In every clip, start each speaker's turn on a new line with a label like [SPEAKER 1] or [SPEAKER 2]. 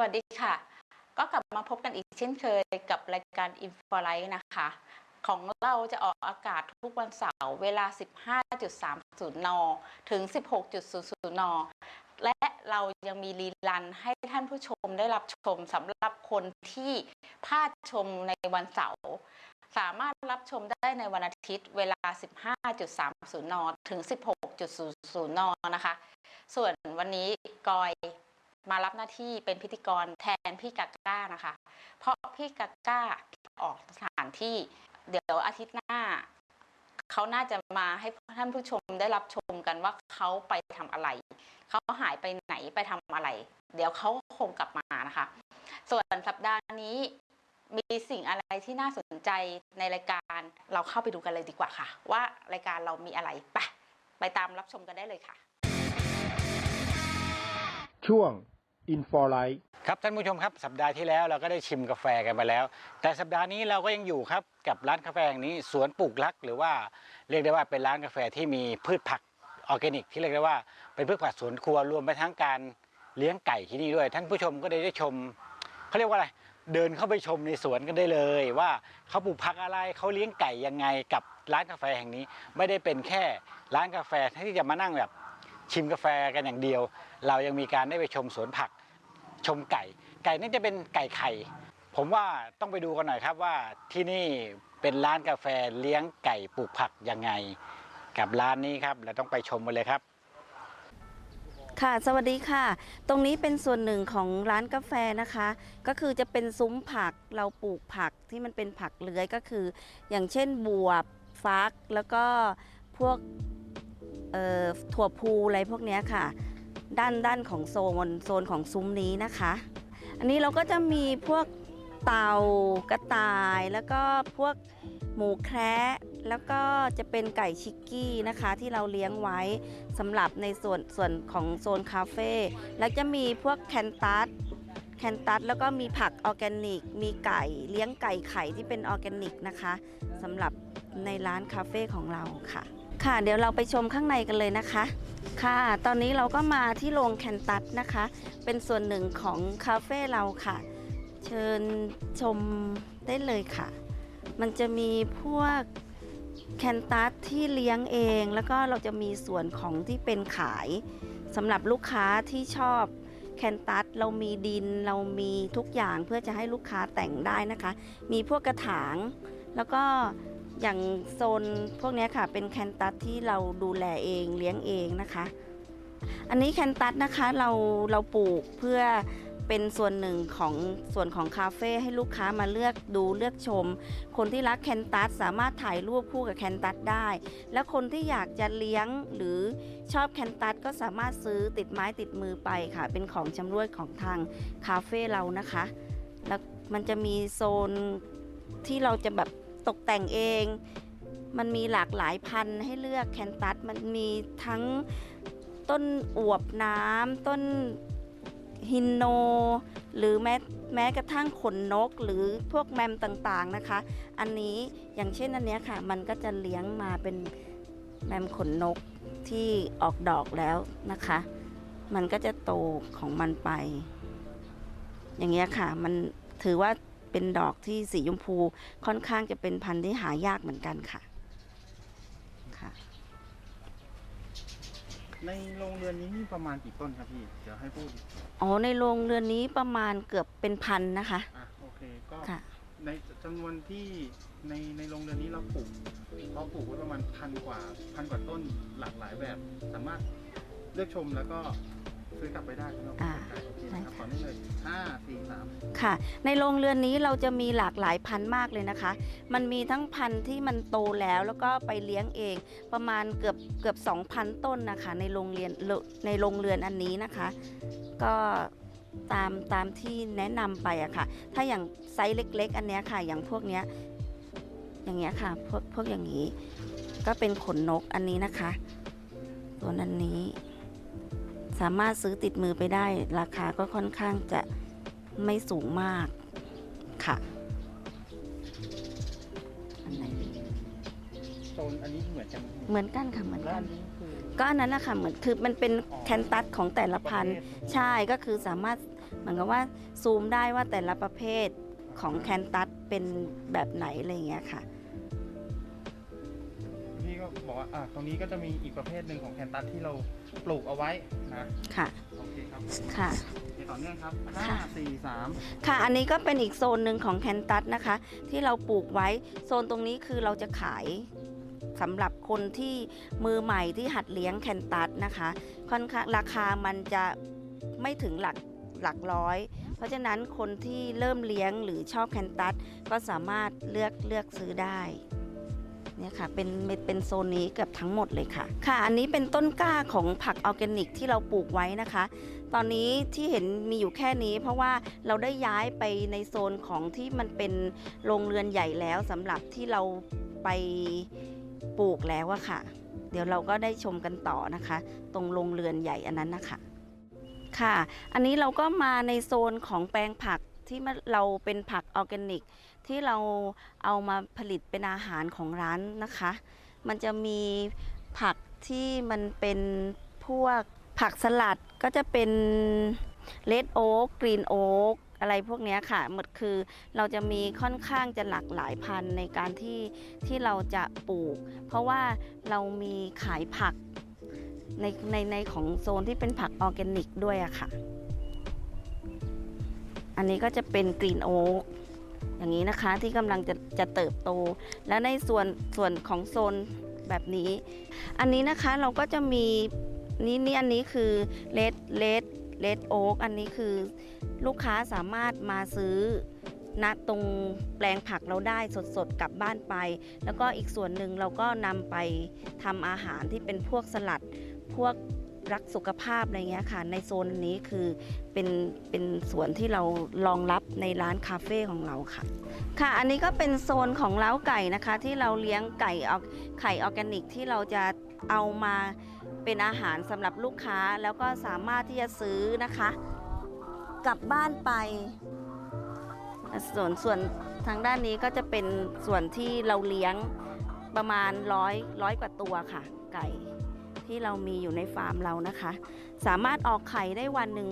[SPEAKER 1] วัสดีค่ะ ก็กลับมาพบกันอีกเช่นเคยกับรายการ i n f o l i g h t นะคะ ของเราจะออกอากาศทุกวันเสาร์เวลา 15.30 น ถึง 16.00 น และเรายังมีรีลันให้ท่านผู้ชมได้รับชมสำหรับคนที่พลาดชมในวันเสาร์สามารถรับชมได้ในวันอาทิตย์เวลา 15.30 น ถึง 16.00 น นะคะ ส่วนวันนี้กอย มารับหน้าที่เป็นพิธีกรแทนพี่กาก้านะคะ เพราะพี่กาก้าออกสถานที่ เดี๋ยวอาทิตย์หน้าเขาน่าจะมาให้ท่านผู้ชมได้รับชมกันว่าเขาไปทำอะไร เขาหายไปไหนไปทำอะไร เดี๋ยวเขาคงกลับมานะคะ ส่วนสัปดาห์นี้มีสิ่งอะไรที่น่าสนใจในรายการเราเข้าไปดูกันเลยดีกว่าค่ะ ว่ารายการเรามีอะไรไปไปตามรับชมกันได้เลยค่ะ
[SPEAKER 2] ช่วง i n f o l i g h t
[SPEAKER 3] ครับท่านผู้ชมครับสัปดาห์ที่แล้วเราก็ได้ชิมกาแฟกันไปแล้ว แต่สัปดาห์นี้เราก็ยังอยู่ครับกับร้านกาแฟแห่งนี้สวนปลูกรัก หรือว่าเรียกได้ว่าเป็นร้านกาแฟที่มีพืชผักออร์แกนิก ที่เรียกได้ว่าเป็นพืชผักสวนครัวรวมไปทั้งการเลี้ยงไก่ที่นี่ด้วย ท่านผู้ชมก็ได้ได้ชมเขาเรียกว่าอะไรเดินเข้าไปชมในสวนกันได้เลย ว่าเขาปลูกผักอะไรเขาเลี้ยงไก่ยังไงกับร้านกาแฟแห่งนี้ ไม่ได้เป็นแค่ร้านกาแฟที่จะมานั่งแบบ ชิมกาแฟกันอย่างเดียว เรายังมีการได้ไปชมสวนผัก ชมไก่ ไก่นี่จะเป็นไก่ไข่ ผมว่าต้องไปดูกันหน่อยครับว่าที่นี่เป็นร้านกาแฟเลี้ยงไก่ปลูกผักยังไง กับร้านนี้ครับเราต้องไปชมกันเลยครับ
[SPEAKER 4] ค่ะ สวัสดีค่ะ ตรงนี้เป็นส่วนหนึ่งของร้านกาแฟนะคะ ก็คือจะเป็นซุ้มผัก เราปลูกผักที่มันเป็นผักเลื้อยก็คือ อย่างเช่นบวบ ฟัก แล้วก็พวก ถั่วพูอะไรพวกนี้ค่ะ ด้านด้านของโซนโซนของซุ้มนี้นะคะ อันนี้เราก็จะมีพวกเต่ากระต่ายแล้วก็พวกหมูแคระแล้วก็จะเป็นไก่ชิกกี้นะคะ ที่เราเลี้ยงไว้สำหรับในส่วนส่วนของโซนคาเฟ่แล้วจะมีพวกแคนตัสแคนตัสแล้วก็มีผักออร์แกนิก มีไก่เลี้ยงไก่ไข่ที่เป็นออร์แกนิกนะคะสำหรับในร้านคาเฟ่ของเราค่ะ ค่ะเดี๋ยวเราไปชมข้างในกันเลยนะคะ ค่ะ ตอนนี้เราก็มาที่โรงแคนตัสนะคะ เป็นส่วนหนึ่งของคาเฟ่เราค่ะ เชิญชมได้เลยค่ะ มันจะมีพวกแคนตัสที่เลี้ยงเอง แล้วก็เราจะมีส่วนของที่เป็นขายสำหรับลูกค้าที่ชอบแคนตัสเรามีดินเรามีทุกอย่างเพื่อจะให้ลูกค้าแต่งได้นะคะ มีพวกกระถางแล้วก็ อย่างโซนพวกนี้ค่ะเป็นแคนตัสที่เราดูแลเองเลี้ยงเองนะคะ อันนี้แคนตัสนะคะเราเราปลูกเพื่อเป็นส่วนหนึ่งของส่วนของคาเฟ่ให้ลูกค้ามาเลือกดูเลือกชม คนที่รักแคนตัสสามารถถ่ายรูปคู่กับแคนตัสได้ และคนที่อยากจะเลี้ยงหรือชอบแคนตัสก็สามารถซื้อติดไม้ติดมือไปค่ะ เป็นของชำร่วยของทางคาเฟ่เรานะคะ แล้วมันจะมีโซนที่เราจะแบบ ตกแต่งเอง มันมีหลากหลายพันธุ์ให้เลือกแคนตัสมันมีทั้งต้นอวบน้ำต้นฮินโน หรือแม้แม้กระทั่งขนนกหรือพวกแมมต่างๆนะคะ อันนี้อย่างเช่นอันนี้ค่ะ มันก็จะเลี้ยงมาเป็นแมมขนนกที่ออกดอกแล้วนะคะ มันก็จะโตของมันไป อย่างเงี้ยค่ะ มันถือว่า เป็นดอกที่สีชมพูค่อนข้างจะเป็นพันธุ์ที่หายากเหมือนกันค่ะค่ะ
[SPEAKER 2] ในโรงเรือนนี้มีประมาณกี่ต้นครับพี่ เดี๋ยวให้พูด
[SPEAKER 4] อ๋อในโรงเรือนนี้ประมาณเกือบเป็นพันนะคะ
[SPEAKER 2] อะโอเคก็
[SPEAKER 4] ค่ะ
[SPEAKER 2] ในจำนวนที่ในในโรงเรือนนี้เราปลูกเราปลูกไว้ประมาณพันกว่าพันกว่าต้นหลากหลายแบบ สามารถเลือกชมแล้วก็ ซื้อกลับไปได้สำหรับ
[SPEAKER 4] อ่า
[SPEAKER 2] คนไก่โอเค
[SPEAKER 4] ใช่
[SPEAKER 2] นะครับ
[SPEAKER 4] ค่ะ
[SPEAKER 2] ตอนนี้เลยห้าสี่สาม
[SPEAKER 4] ค่ะ ในโรงเรือนนี้เราจะมีหลากหลายพันธุ์มากเลยนะคะ มันมีทั้งพันธุ์ที่มันโตแล้วแล้วก็ไปเลี้ยงเอง ประมาณเกือบเกือบ 2,000 ต้นนะคะ ในโรงเรียนในโรงเรือนอันนี้นะคะ ก็ตามตามที่แนะนำไปอะค่ะ ถ้าอย่างไซส์เล็ก ๆ อันเนี้ยค่ะ อย่างพวกเนี้ย อย่างเงี้ยค่ะ พวกพวกอย่างนี้ ก็เป็นขนนกอันนี้นะคะ ตัวนั้นนี้ สามารถซื้อติดมือไปได้ ราคาก็ค่อนข้างจะไม่สูงมากค่ะอันไหนดี
[SPEAKER 2] โซนอันนี้เหมือนกัน
[SPEAKER 4] เหมือนกันค่ะเหมือน
[SPEAKER 2] แล้ว
[SPEAKER 4] กั
[SPEAKER 2] อั
[SPEAKER 4] น
[SPEAKER 2] นนี้คือ
[SPEAKER 4] ก็อันนั้นนะคะเหมือนคือมันเป็น
[SPEAKER 2] อ๋อ
[SPEAKER 4] แคนตัสของแต่ละพันธุ์
[SPEAKER 2] ประเภท
[SPEAKER 4] ใช่ก็คือสามารถเหมือนกับว่าซูมได้ว่าแต่ละประเภทของแคนตัสเป็นแบบไหนอะไรอย่างเงี้ยค่ะ
[SPEAKER 2] พี่ก็ บอกว่าอะตรงนี้ก็จะมีอีกประเภทหนึ่งของแคนตัสที่เราปลูกเอาไว้นะ
[SPEAKER 4] ค่ะ
[SPEAKER 2] โอเคครับ
[SPEAKER 4] ค่ะ
[SPEAKER 2] โอเคต่อเนื่องครับห้า
[SPEAKER 4] ค่ะ
[SPEAKER 2] สี่สาม
[SPEAKER 4] ค่ะ อันนี้ก็เป็นอีกโซนหนึ่งของแคนตัสนะคะ ที่เราปลูกไว้ โซนตรงนี้คือเราจะขายสำหรับคนที่มือใหม่ที่หัดเลี้ยงแคนตัสนะคะ ค่อนข้างราคามันจะไม่ถึงหลักหลักร้อย เพราะฉะนั้นคนที่เริ่มเลี้ยงหรือชอบแคนตัสก็สามารถเลือกเลือกซื้อได้ เนี่ยค่ะเป็นเป็นเป็นโซนนี้เกือบทั้งหมดเลยค่ะ ค่ะอันนี้เป็นต้นกล้าของผักออร์แกนิกที่เราปลูกไว้นะคะ ตอนนี้ที่เห็นมีอยู่แค่นี้ เพราะว่าเราได้ย้ายไปในโซนของที่มันเป็นโรงเรือนใหญ่แล้วสำหรับที่เราไปปลูกแล้วอะค่ะ เดี๋ยวเราก็ได้ชมกันต่อนะคะ ตรงโรงเรือนใหญ่อันนั้นนะคะค่ะ อันนี้เราก็มาในโซนของแปลงผักที่เราเป็นผักออร์แกนิก ที่เราเอามาผลิตเป็นอาหารของร้านนะคะ มันจะมีผักที่มันเป็นพวกผักสลัดก็จะเป็นเลดโอ๊กกรีนโอ๊กอะไรพวกนี้ค่ะหมดคือเราจะมีค่อนข้างจะหลากหลายพันธุ์ในการที่ที่เราจะปลูก เพราะว่าเรามีขายผักในในในของโซนที่เป็นผักออร์แกนิกด้วยอะค่ะ อันนี้ก็จะเป็นกรีนโอ๊ก อย่างนี้นะคะที่กำลังจะจะเติบโต แล้วในส่วนส่วนของโซนแบบนี้ อันนี้นะคะเราก็จะมีนี่นี่อันนี้คือเลดเลดเลดโอ๊กอันนี้คือลูกค้าสามารถมาซื้อณตรงแปลงผักเราได้สดๆกลับบ้านไป แล้วก็อีกส่วนหนึ่งเราก็นำไปทำอาหารที่เป็นพวกสลัด พวก รักสุขภาพอะไรเงี้ยค่ะ ในโซนนี้คือเป็นเป็นสวนที่เรารองรับในร้านคาเฟ่ของเราค่ะ ค่ะ อันนี้ก็เป็นโซนของเล้าไก่นะคะ ที่เราเลี้ยงไก่ออกไข่ออร์แกนิกที่เราจะเอามาเป็นอาหารสำหรับลูกค้าแล้วก็สามารถที่จะซื้อนะคะ กลับบ้านไป ส่วนส่วนทางด้านนี้ก็จะเป็นส่วนที่เราเลี้ยงประมาณร้อยร้อยกว่าตัวค่ะ ไก่ ที่เรามีอยู่ในฟาร์มเรานะคะ สามารถออกไข่ได้วันหนึ่ง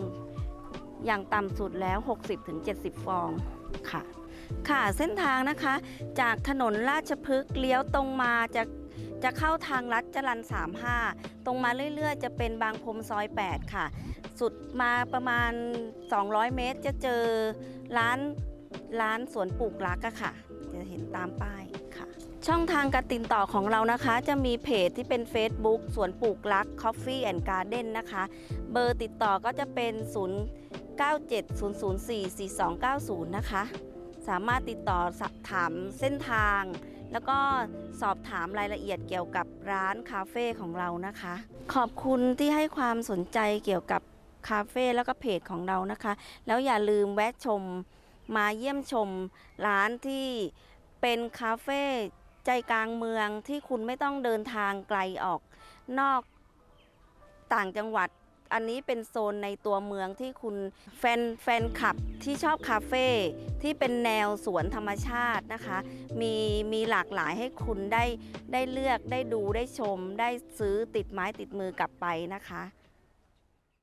[SPEAKER 4] อย่างต่ำสุดแล้ว 60-70 ฟองค่ะ ค่ะเส้นทางนะคะ จากถนนราชพฤกษ์เลี้ยวตรงมาจะจะเข้าทางลัดจรัน35 ตรงมาเรื่อยๆ จะเป็นบางพรมซอย 8 ค่ะ สุดมาประมาณ 200 เมตรจะเจอร้านร้านสวนปลูกรักอะค่ะ จะเห็นตามป้ายค่ะ ช่องทางการติดต่อของเรานะคะ จะมีเพจที่เป็น Facebook สวนปลูกรัก Coffee and Garden นะคะ เบอร์ติดต่อก็จะเป็น 0970044290 นะคะ สามารถติดต่อสอบถามเส้นทาง แล้วก็สอบถามรายละเอียดเกี่ยวกับร้านคาเฟ่ของเรานะคะ ขอบคุณที่ให้ความสนใจเกี่ยวกับคาเฟ่แล้วก็เพจของเรานะคะ แล้วอย่าลืมแวะชมมาเยี่ยมชมร้านที่เป็นคาเฟ่ ใจกลางเมืองที่คุณไม่ต้องเดินทางไกลออก นอกต่างจังหวัด อันนี้เป็นโซนในตัวเมืองที่คุณแฟนแฟนคลับที่ชอบคาเฟ่ที่เป็นแนวสวนธรรมชาตินะคะ มีมีหลากหลายให้คุณได้ได้เลือกได้ดูได้ชม ได้ซื้อติดไม้ติดมือกลับไปนะคะ